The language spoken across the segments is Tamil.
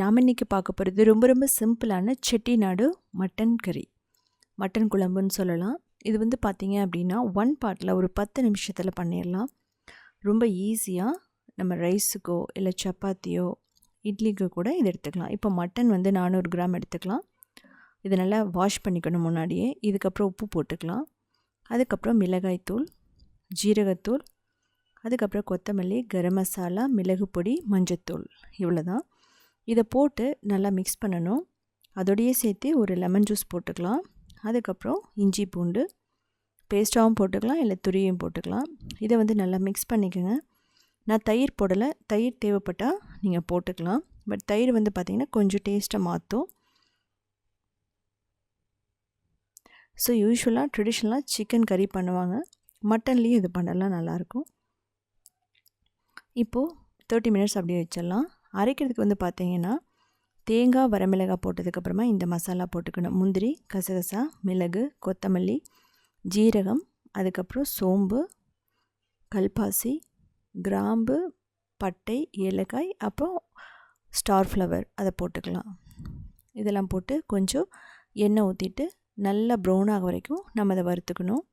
நாம் இன்றைக்கி பார்க்க போகிறது ரொம்ப ரொம்ப சிம்பிளான செட்டிநாடு மட்டன் கறி. மட்டன் குழம்புன்னு சொல்லலாம். இது வந்து பார்த்திங்க அப்படின்னா ஒன் பார்ட்டில் ஒரு பத்து நிமிஷத்தில் பண்ணிடலாம் ரொம்ப ஈஸியாக நம்ம ரைஸுக்கோ இல்லை சப்பாத்தியோ இட்லிக்கோ கூட இது எடுத்துக்கலாம். இப்போ மட்டன் வந்து நானூறு கிராம் எடுத்துக்கலாம். இதை நல்லா வாஷ் பண்ணிக்கணும் முன்னாடியே. இதுக்கப்புறம் உப்பு போட்டுக்கலாம். அதுக்கப்புறம் மிளகாய்த்தூள் ஜீரகத்தூள் அதுக்கப்புறம் கொத்தமல்லி கரம் மசாலா மிளகு பொடி மஞ்சத்தூள். இவ்வளோ தான் இதை போட்டு நல்லா மிக்ஸ் பண்ணணும். அதோடையே சேர்த்து ஒரு லெமன் ஜூஸ் போட்டுக்கலாம். அதுக்கப்புறம் இஞ்சி பூண்டு பேஸ்ட்டாகவும் போட்டுக்கலாம் இல்லை துரியும் போட்டுக்கலாம். இதை வந்து நல்லா மிக்ஸ் பண்ணிக்கோங்க. நான் தயிர் போடலை. தயிர் தேவைப்பட்டால் நீங்கள் போட்டுக்கலாம். பட் தயிர் வந்து பார்த்திங்கன்னா கொஞ்சம் டேஸ்ட்டை மாற்றும். ஸோ யூஸ்வலாக ட்ரெடிஷ்னலாக சிக்கன் கறி பண்ணுவாங்க. மட்டன்லேயும் இது பண்ணலாம் நல்லாயிருக்கும் இப்போது தேர்ட்டி மினிட்ஸ் அப்படியே வச்சிடலாம். அரைக்கிறதுக்கு வந்து பார்த்தீங்கன்னா தேங்காய் வரமிளகாய் போட்டதுக்கப்புறமா இந்த மசாலா போட்டுக்கணும். முந்திரி கசகசா மிளகு கொத்தமல்லி ஜீரகம் அதுக்கப்புறம் சோம்பு கல்பாசி கிராம்பு பட்டை ஏலக்காய் அப்புறம் ஸ்டார் ஃப்ளவர். அதை போட்டுக்கலாம். இதெல்லாம் போட்டு கொஞ்சம் எண்ணெய் ஊற்றிட்டு நல்லா ப்ரௌன் ஆக வரைக்கும் நம்ம அதை வறுத்துக்கணும்.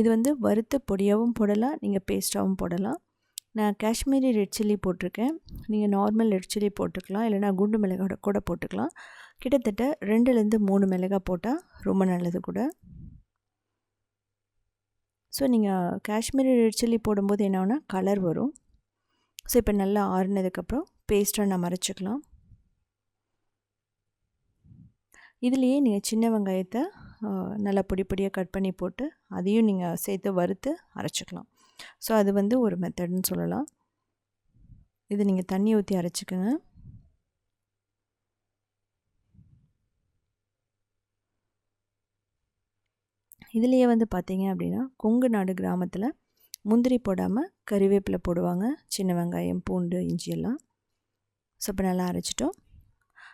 இது வந்து வறுத்த பொடியாகவும் போடலாம் நீங்கள் பேஸ்ட்டாகவும் போடலாம். நான் காஷ்மீரி ரெட் சில்லி போட்டிருக்கேன். நீங்கள் நார்மல் ரெட் சில்லி போட்டுக்கலாம். இல்லைனா குண்டு மிளகாய் கூட போட்டுக்கலாம். கிட்டத்தட்ட ரெண்டுலேருந்து மூணு மிளகாய் போட்டால் ரொம்ப நல்லது கூட. ஸோ நீங்கள் காஷ்மீரி ரெட் சில்லி போடும்போது என்ன கலர் வரும். ஸோ இப்போ நல்லா ஆறுனதுக்கப்புறம் பேஸ்ட்டாக நான் மறைச்சிக்கலாம். இதுலேயே நீங்கள் சின்ன வெங்காயத்தை நல்லா பொடி பொடியாக கட் பண்ணி போட்டு அதையும் நீங்கள் சேர்த்து வறுத்து அரைச்சிக்கலாம். ஸோ அது வந்து ஒரு மெத்தட்னு சொல்லலாம். இது நீங்கள் தண்ணி ஊற்றி அரைச்சிக்கோங்க. இதுலேயே வந்து பார்த்தீங்க அப்படின்னா கொங்கு நாடு கிராமத்தில் முந்திரி போடாமல் கறிவேப்பிலை போடுவாங்க. சின்ன வெங்காயம் பூண்டு இஞ்சி எல்லாம். ஸோ இப்போ நல்லா அரைச்சிட்டோம்.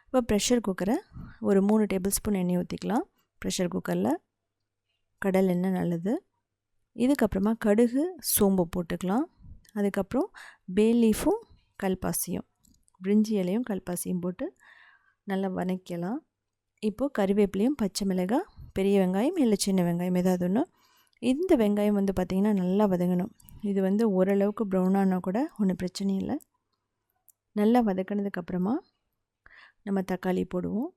இப்போ ப்ரெஷர் குக்கரை ஒரு மூணு டேபிள் ஸ்பூன் எண்ணெய் ஊற்றிக்கலாம் ப்ரெஷர் குக்கரில் கடல் எண்ணெய் நல்லது. இதுக்கப்புறமா கடுகு சோம்பு போட்டுக்கலாம். அதுக்கப்புறம் பே லீஃபும் கல்பாசியும் பிரிஞ்சி இலையும் கல்பாசியும் போட்டு நல்லா வதக்கலாம் இப்போது கறிவேப்பிலையும் பச்சை மிளகாய் பெரிய வெங்காயம் இல்லை சின்ன வெங்காயம் ஏதாவது ஒன்று இந்த வெங்காயம் வந்து பார்த்திங்கன்னா நல்லா வதங்கணும். இது வந்து ஓரளவுக்கு ப்ரௌனானா கூட ஒன்றும் பிரச்சனை இல்லை. நல்லா வதக்கினதுக்கப்புறமா நம்ம தக்காளி போடுவோம்.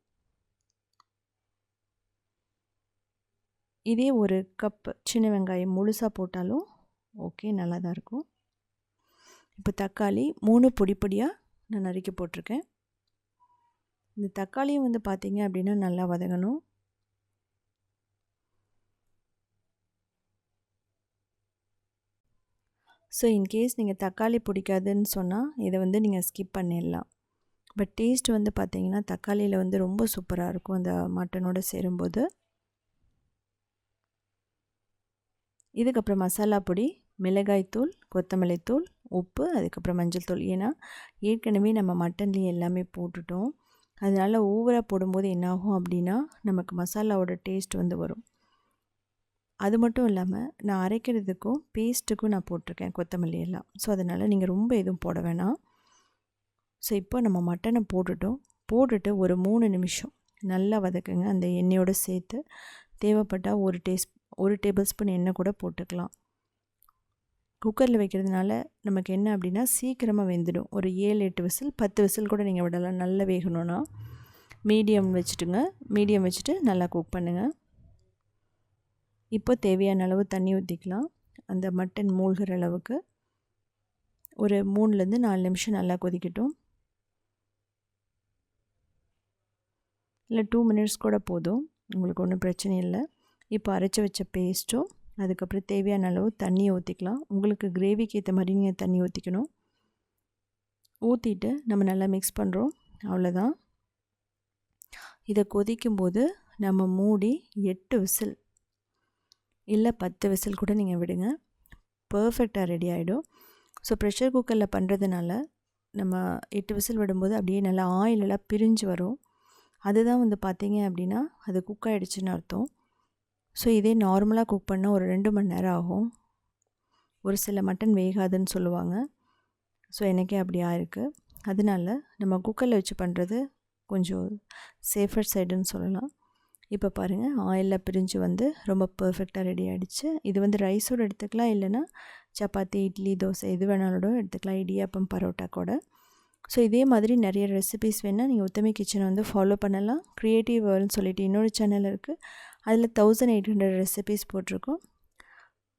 இதே ஒரு கப் சின்ன வெங்காயம் முழுசாக போட்டாலும் ஓகே நல்லா தான் இருக்கும். இப்போ தக்காளி மூணு பொடி பொடியாக நான் நறுக்கி போட்டிருக்கேன். இந்த தக்காளியும் வந்து பார்த்திங்க அப்படின்னா நல்லா வதங்கணும். ஸோ இன்கேஸ் நீங்கள் தக்காளி பிடிக்காதுன்னு சொன்னால் இதை வந்து நீங்கள் ஸ்கிப் பண்ணிடலாம். பட் டேஸ்ட் வந்து பார்த்திங்கன்னா தக்காளியில் வந்து ரொம்ப சூப்பராக இருக்கும் அந்த மட்டனோடு சேரும்போது. இதுக்கப்புறம் மசாலா பொடி மிளகாய்த்தூள் கொத்தமல்லி தூள் உப்பு அதுக்கப்புறம் மஞ்சள் தூள். ஏன்னா ஏற்கனவே நம்ம மட்டன்லேயே எல்லாமே போட்டுட்டோம். அதனால் ஓவராக போடும்போது என்னாகும் அப்படின்னா நமக்கு மசாலாவோட டேஸ்ட் வந்து வரும். அது மட்டும் இல்லாமல் நான் அரைக்கிறதுக்கும் பேஸ்ட்டுக்கும் நான் போட்டிருக்கேன் கொத்தமல்லி எல்லாம். ஸோ அதனால் நீங்கள் ரொம்ப எதுவும் போட வேணாம். ஸோ இப்போ நம்ம மட்டனை போட்டுட்டோம். போட்டுட்டு ஒரு மூணு நிமிஷம் நல்லா வதக்குங்க. அந்த எண்ணெயோடு சேர்த்து தேவைப்பட்டால் ஒரு டேஸ்ட் ஒரு டேபிள் ஸ்பூன் எண்ணெய் கூட போட்டுக்கலாம். குக்கரில் வைக்கிறதுனால நமக்கு என்ன அப்படின்னா சீக்கிரமாக வெந்துடும். ஒரு ஏழு எட்டு விசில் பத்து விசில் கூட நீங்கள் விடலாம். நல்லா வேகணும்னா. மீடியம் வச்சுட்டுங்க. மீடியம் வச்சுட்டு நல்லா குக் பண்ணுங்கள் இப்போ தேவையான அளவு தண்ணி ஊற்றிக்கலாம் அந்த மட்டன் மூழ்கிற அளவுக்கு. ஒரு மூணுலேருந்து நாலு நிமிஷம் நல்லா கொதிக்கட்டும். இல்லை டூ மினிட்ஸ் கூட போதும். உங்களுக்கு ஒன்றும் பிரச்சனை இல்லை. இப்போ அரைச்சி வச்ச பேஸ்ட்டும் அதுக்கப்புறம் தேவையான அளவு தண்ணியை ஊற்றிக்கலாம் உங்களுக்கு கிரேவிக்கு ஏற்ற மாதிரி நீங்கள் தண்ணி ஊற்றிக்கணும் ஊற்றிட்டு நம்ம நல்லா மிக்ஸ் பண்ணுறோம் அவ்வளோதான் இதை கொதிக்கும்போது நம்ம மூடி எட்டு விசில் இல்லை பத்து விசில் கூட நீங்கள் விடுங்க. பர்ஃபெக்டாக ரெடி ஆகிடும் ஸோ ப்ரெஷர் குக்கரில் பண்ணுறதுனால நம்ம எட்டு விசில் விடும்போது அப்படியே நல்லா ஆயிலெல்லாம் பிரிஞ்சு வரும். அதுதான் வந்து பார்த்திங்க அப்படின்னா அது குக் ஆகிடுச்சின்னு அர்த்தம். ஸோ இதே நார்மலாக குக் பண்ணால் ஒரு ரெண்டு மணி நேரம் ஆகும். ஒரு சில மட்டன் வேகாதுன்னு சொல்லுவாங்க. ஸோ எனக்கே அப்படி ஆயிருக்கு. அதனால நம்ம குக்கரில் வச்சு பண்ணுறது கொஞ்சம் சேஃபர் சைடுன்னு சொல்லலாம். இப்போ பாருங்கள் ஆயிலில் பிரிஞ்சு வந்து ரொம்ப பர்ஃபெக்டாக ரெடி ஆகிடுச்சு இது வந்து ரைஸோடு எடுத்துக்கலாம் இல்லைன்னா சப்பாத்தி இட்லி தோசை எது வேணாலும் எடுத்துக்கலாம் இடியாப்பம் பரோட்டா கூட. ஸோ இதே மாதிரி நிறைய ரெசிபிஸ் வேணால் நீங்கள் உத்தமி கிச்சனை வந்து ஃபாலோ பண்ணலாம். க்ரியேட்டிவ் வேர்ல்னு சொல்லிட்டு இன்னொரு சேனல் இருக்குது அதில் தௌசண்ட் எயிட் ஹண்ட்ரட் ரெசிபீஸ் போட்டிருக்கோம்.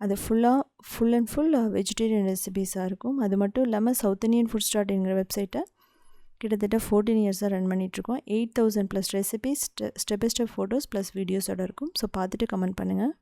அது ஃபுல்லாக ஃபுல் அண்ட் ஃபுல் வெஜிடேரியன் ரெசிபீஸாக இருக்கும். அது மட்டும் இல்லாமல் சவுத் இண்டியன் ஃபுட் ஸ்டார்ட்ங்கிற வெப்சைட்டை கிட்டத்தட்ட ஃபோர்டீன் இயர்ஸாக ரன் பண்ணிகிட்ருக்கோம் eight thousand plus recipes step by step photos plus வீடியோஸோடு இருக்கும். ஸோ பார்த்துட்டு கமெண்ட் பண்ணுங்கள்